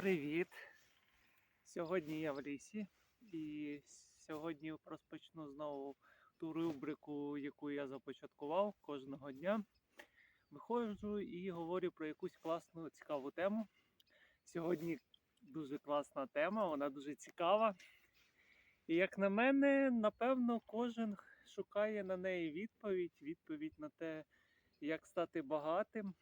Привіт! Сьогодні я в лісі і сьогодні розпочну знову ту рубрику, яку я започаткував кожного дня. Виходжу і говорю про якусь класну цікаву тему. Сьогодні дуже класна тема, вона дуже цікава. І як на мене, напевно, кожен шукає на неї відповідь, відповідь на те, як стати багатим.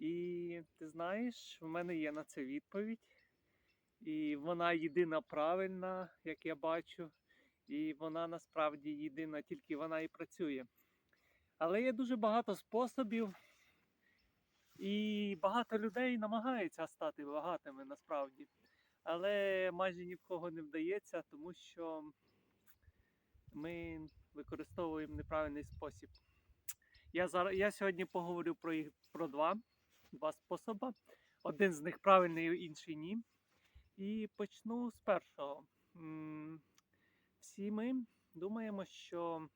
І ти знаєш, в мене є на це відповідь. І вона єдина правильна, як я бачу. І вона насправді єдина, тільки вона і працює. Але є дуже багато способів, і багато людей намагаються стати багатими насправді. Але майже ні в кого не вдається, тому що ми використовуємо неправильний спосіб. Я зараз я сьогодні поговорю про їх про два, два способи. Один з них правильний, інший ні. І почну з першого. Всі ми думаємо, що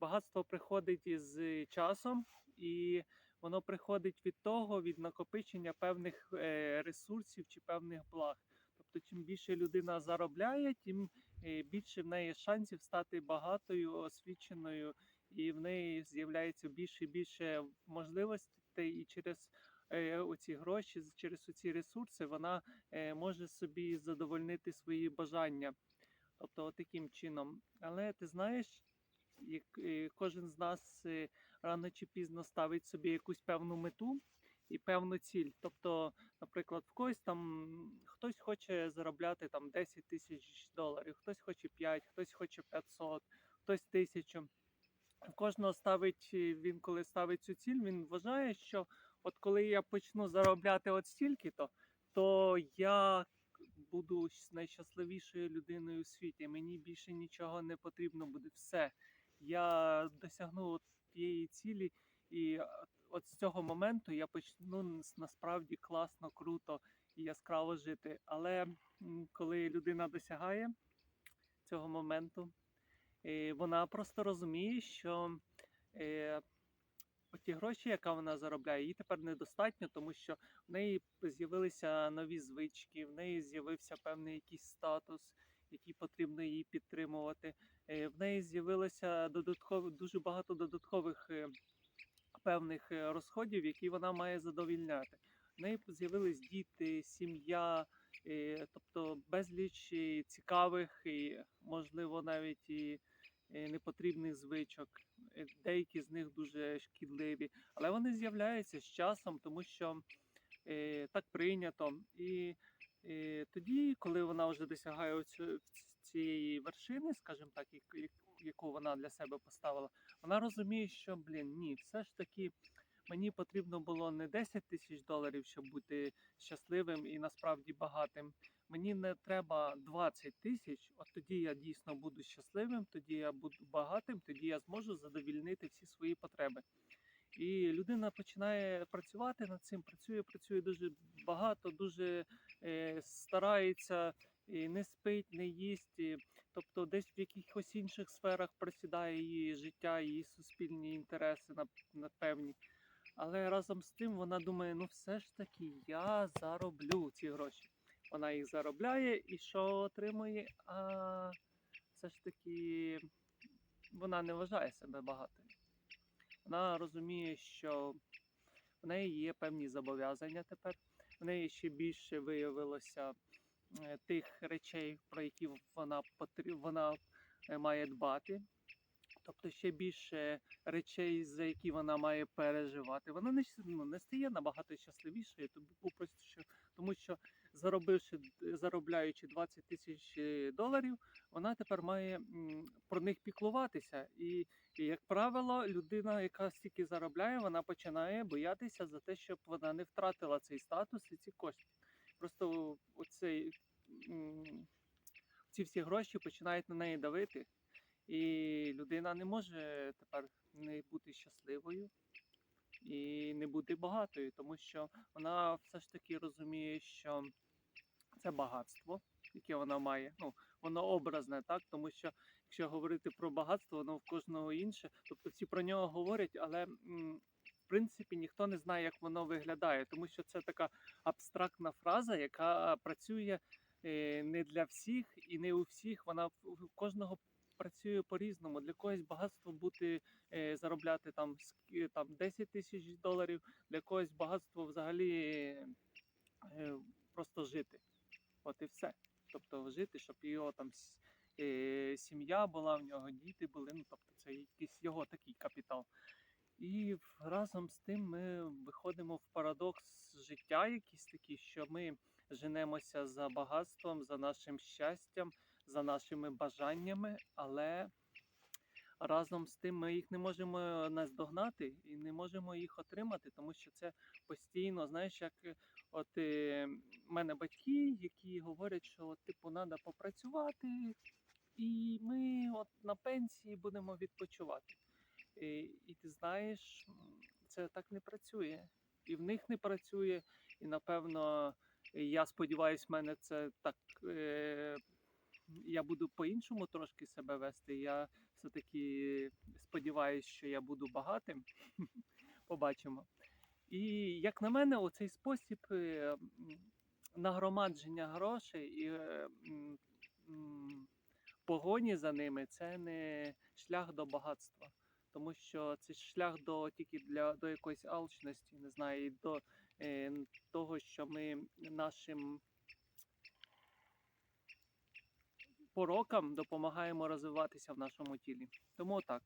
багатство приходить із часом, і воно приходить від того, від накопичення певних е, ресурсів чи певних благ. Тобто, чим більше людина заробляє, тим е, більше в неї шансів стати багатою, освіченою, і в неї з'являється більше і більше можливостей, те і через е, оці гроші, через оці ресурси вона е, може собі задовольнити свої бажання, тобто таким чином. Але ти знаєш, як е, кожен з нас рано чи пізно ставить собі якусь певну мету. І певну ціль. Тобто, наприклад, в когось там хтось хоче заробляти там 10 тисяч доларів, хтось хоче 5, хтось хоче 500, хтось тисячу кожного ставить е, він, коли ставить цю ціль, він вважає, що от коли я почну заробляти от стільки-то, то я буду найщасливішою людиною у світі. Мені більше нічого не потрібно буде. Все. Я досягну тієї цілі, і от з цього моменту я почну насправді класно, круто і яскраво жити. Але коли людина досягає цього моменту, вона просто розуміє, що е, ті гроші, яка вона заробляє, їй тепер недостатньо, тому що в неї з'явилися нові звички, в неї з'явився певний якийсь статус, який потрібно їй підтримувати. Е, В неї з'явилося дуже багато додаткових е, певних розходів, які вона має задовільняти. В неї з'явились діти, сім'я, е, тобто безліч е, цікавих і, можливо, навіть і непотрібних звичок. Е, Деякі з них дуже шкідливі, але вони з'являються з часом, тому що е, так прийнято. І е, тоді, коли вона вже досягає цієї вершини, скажімо так, як- як- яку вона для себе поставила, вона розуміє, що блін, ні, все ж таки мені потрібно було не 10 тисяч доларів, щоб бути щасливим і насправді багатим. Мені не треба 20 тисяч, от тоді я дійсно буду щасливим, тоді я буду багатим, тоді я зможу задовільнити всі свої потреби. І людина починає працювати над цим, працює, працює дуже багато, дуже е, старається, і не спить, не їсть. Тобто десь в якихось інших сферах просідає її життя, її суспільні інтереси на, на певні. Але разом з тим вона думає, ну все ж таки я зароблю ці гроші. Вона їх заробляє і що отримує? А все ж таки вона не вважає себе багатою. Вона розуміє, що в неї є певні зобов'язання тепер. В неї ще більше виявилося е, тих речей, про які вона вона е, має дбати. Тобто ще більше речей, за які вона має переживати. Вона не, ну, не стає набагато щасливішою, тому що, заробивши, заробляючи 20 тисяч е, доларів, вона тепер має про них піклуватися. І, і, як правило, людина, яка стільки заробляє, вона починає боятися за те, щоб вона не втратила цей статус і ці кошти. Просто оцей, ці всі гроші починають на неї давити. І людина не може тепер не бути щасливою і не бути багатою, тому що вона все ж таки розуміє, що це багатство, яке вона має. Ну, воно образне, так? Тому що якщо говорити про багатство, воно в кожного інше. Тобто всі про нього говорять, але м, принципі ніхто не знає, як воно виглядає, тому що це така абстрактна фраза, яка працює е, не для всіх і не у всіх. Вона в в кожного працює по-різному. Для когось багатство бути е, заробляти там там 10 тисяч доларів, для когось багатство взагалі е, просто жити. От і все. Тобто жити, щоб його там е, сім'я була, в нього діти були. Ну тобто це якийсь його такий капітал. І разом з тим ми виходимо в парадокс життя, якийсь такий, що ми женемося за багатством, за нашим щастям, за нашими бажаннями, але разом з тим ми їх не можемо наздогнати і не можемо їх отримати, тому що це постійно, знаєш, як е, от е, мене батьки, які говорять, що типу треба попрацювати, і ми от на пенсії будемо відпочивати. І, і ти знаєш, це так не працює. І в них не працює, і напевно, я сподіваюся, в мене це так. Е, я буду по-іншому трошки себе вести. Я все-таки сподіваюся, що я буду багатим. Побачимо. І як на мене, оцей спосіб е, нагромадження грошей і е, погоні за ними це не шлях до багатства. Тому що це шлях до тільки для до якоїсь алчності, не знаю, і до е, того, що ми нашим порокам допомагаємо розвиватися в нашому тілі. Тому так.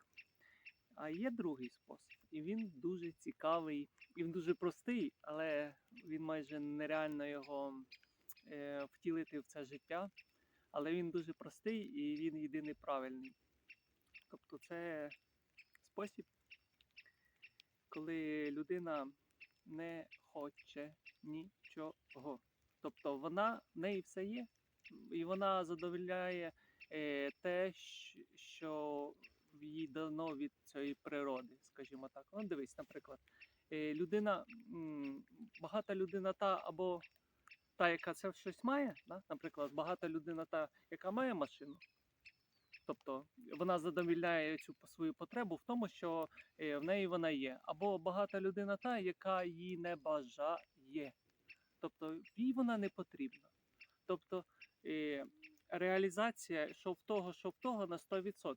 А є другий спосіб, і він дуже цікавий, і він дуже простий, але він майже нереально його е, втілити в це життя. Але він дуже простий і він єдиний правильний. Тобто це спосіб, коли людина не хоче нічого. Тобто вона в неї все є, і вона задовольняє е, те, що їй дано від цієї природи, скажімо так. Ну, дивись, наприклад, е, людина, м, багата людина та або та, яка це щось має, да? наприклад, багата людина та, яка має машину. Тобто вона задовільняє цю свою потребу в тому, що е, в неї вона є. Або багата людина та, яка її не бажає. Тобто їй вона не потрібна. Тобто е, реалізація що в того, що в того на 100%.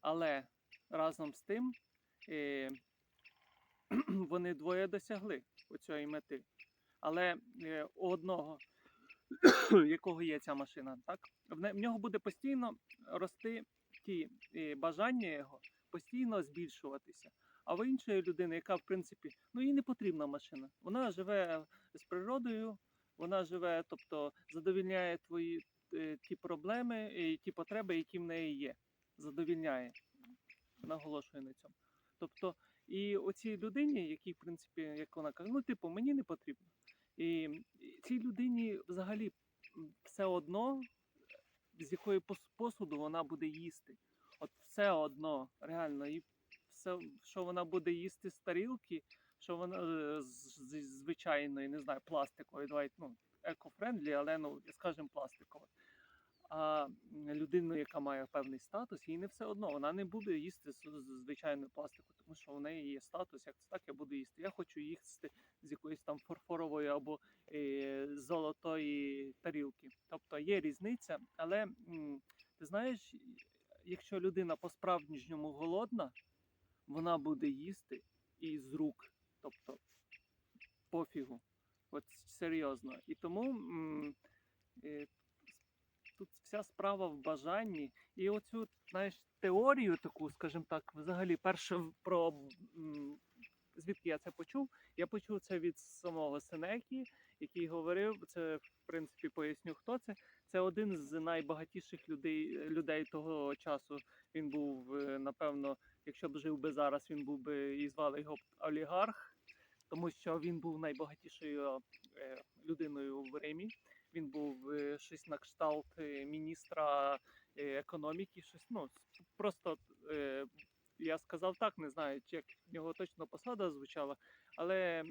Але разом з тим е, вони двоє досягли у цієї мети. Але е, у одного, якого є ця машина, так, в не- в нього буде постійно рости ті бажання його, постійно збільшуватися. А в іншої людини, яка в принципі, ну їй не потрібна машина. Вона живе з природою, вона живе, тобто задовільняє твої е, ті проблеми і ті потреби, які в неї є. Задовільняє. Наголошую на цьому. Тобто, і оцій людині, якій, в принципі, як вона каже, ну, типу, мені не потрібно. І цій людині взагалі все одно, з якої посуду вона буде їсти. От все одно, реально, і все, що вона буде їсти з тарілки, що вона е, з, звичайної, не знаю, пластикової, давай, ну, екофрендлі, але ну, скажімо, пластикової. А м, людину, яка має певний статус, їй не все одно. Вона не буде їсти з, з звичайної пластику, тому що в неї є статус, як це так, я буду їсти. Я хочу їсти з якоїсь там фарфорової або е, золотої тарілки. Тобто є різниця, але м, ти знаєш, якщо людина по-справжньому голодна, вона буде їсти і з рук. Тобто пофігу. От серйозно. І тому м, е, тут вся справа в бажанні. І оцю, знаєш, теорію таку, скажімо так, взагалі, перше про м, звідки я це почув. Я почув це від самого Сенекі, який говорив, це в принципі поясню, хто це. Це один з найбагатіших людей, людей того часу. Він був, е, напевно, якщо б жив би зараз, він був би і звали його олігарх, тому що він був найбагатішою е, людиною в Римі. Він був е, щось на кшталт е, міністра економіки, щось ну просто. Я сказав так, не знаю, як в нього точно посада звучала, але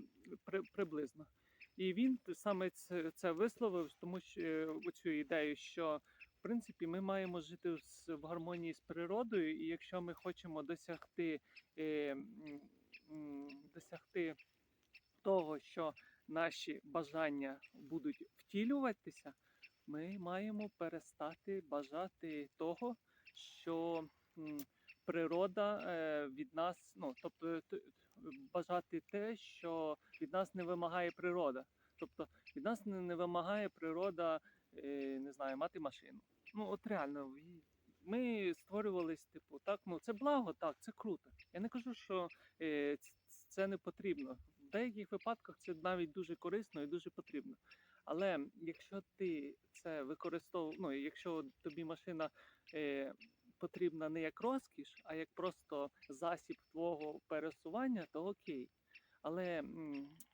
при, приблизно. І він саме це, висловив, тому що оцю ідею, що в принципі ми маємо жити в гармонії з природою, і якщо ми хочемо досягти досягти того, що наші бажання будуть втілюватися, ми маємо перестати бажати того, що природа е, від нас, ну тобто бажати те, що від нас не вимагає природа. Тобто від нас не, вимагає природа, е, не знаю, мати машину. Ну от реально, ми створювались, типу, так, ну це благо, так, це круто. Я не кажу, що е, це не потрібно. Деяких випадках це навіть дуже корисно і дуже потрібно. Але якщо ти це використовуєш, ну якщо тобі машина е, потрібна не як розкіш, а як просто засіб твого пересування, то окей. Але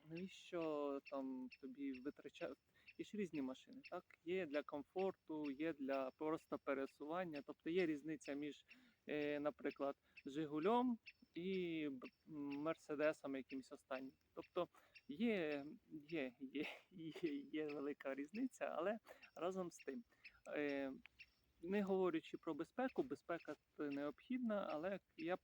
навіщо там тобі витрачати? Є ж різні машини, так? Є для комфорту, є для просто пересування. Тобто є різниця між, е, наприклад, Жигулем і б- м, Мерседесом якимось останнім. Тобто є, є, є, є, є велика різниця, але разом з тим. Е, не говорячи про безпеку, безпека необхідна, але я б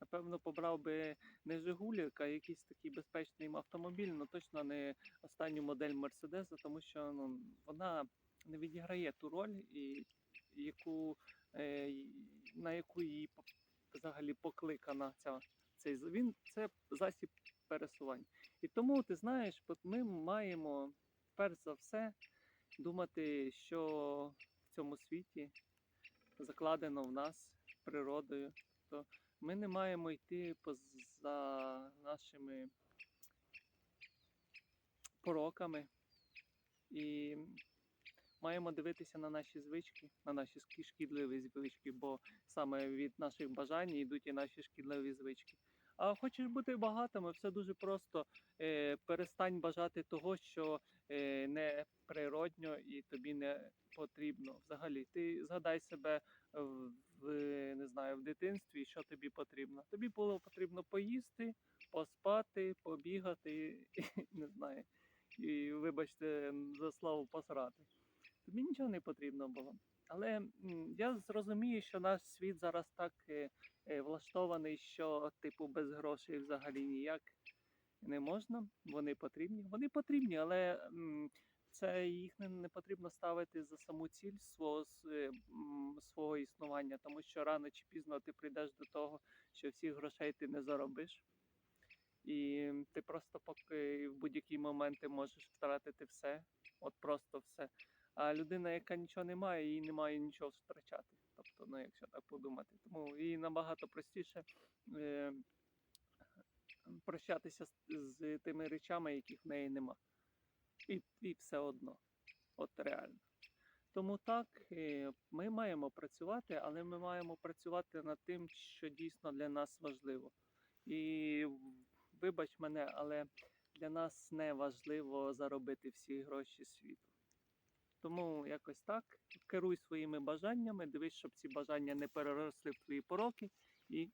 напевно побрав би не Жигулік, а якийсь такий безпечний автомобіль, ну точно не останню модель Мерседеса, тому що ну, вона не відіграє ту роль, і, яку, е, на яку її взагалі покликана ця, цей він це засіб пересування. І тому ти знаєш, ми маємо перш за все думати, що в цьому світі закладено в нас природою. То ми не маємо йти поза нашими пороками і маємо дивитися на наші звички, на наші шкідливі звички, бо саме від наших бажань йдуть і наші шкідливі звички. А хочеш бути багатим, все дуже просто. Е, перестань бажати того, що е, не природньо і тобі не потрібно. Взагалі, ти згадай себе в, в не знаю, в дитинстві, що тобі потрібно. Тобі було потрібно поїсти, поспати, побігати, не знаю. І вибачте за слово посрати. Тобі нічого не потрібно було. Але я зрозумію, що наш світ зараз так е, е, влаштований, що типу без грошей взагалі ніяк не можна. Вони потрібні. Вони потрібні, але це їх не, потрібно ставити за саму ціль свого, е, свого існування, тому що рано чи пізно ти прийдеш до того, що всіх грошей ти не заробиш. І ти просто поки в будь-який момент ти можеш втратити все, от просто все. А людина, яка нічого не має, їй немає нічого втрачати. Тобто, ну якщо так подумати. Тому їй набагато простіше е, прощатися з, з тими речами, яких в неї нема. І, і все одно. От реально. Тому так, е, ми маємо працювати, але ми маємо працювати над тим, що дійсно для нас важливо. І вибач мене, але для нас не важливо заробити всі гроші світу. Тому якось так. Керуй своїми бажаннями, дивись, щоб ці бажання не переросли в твої пороки, і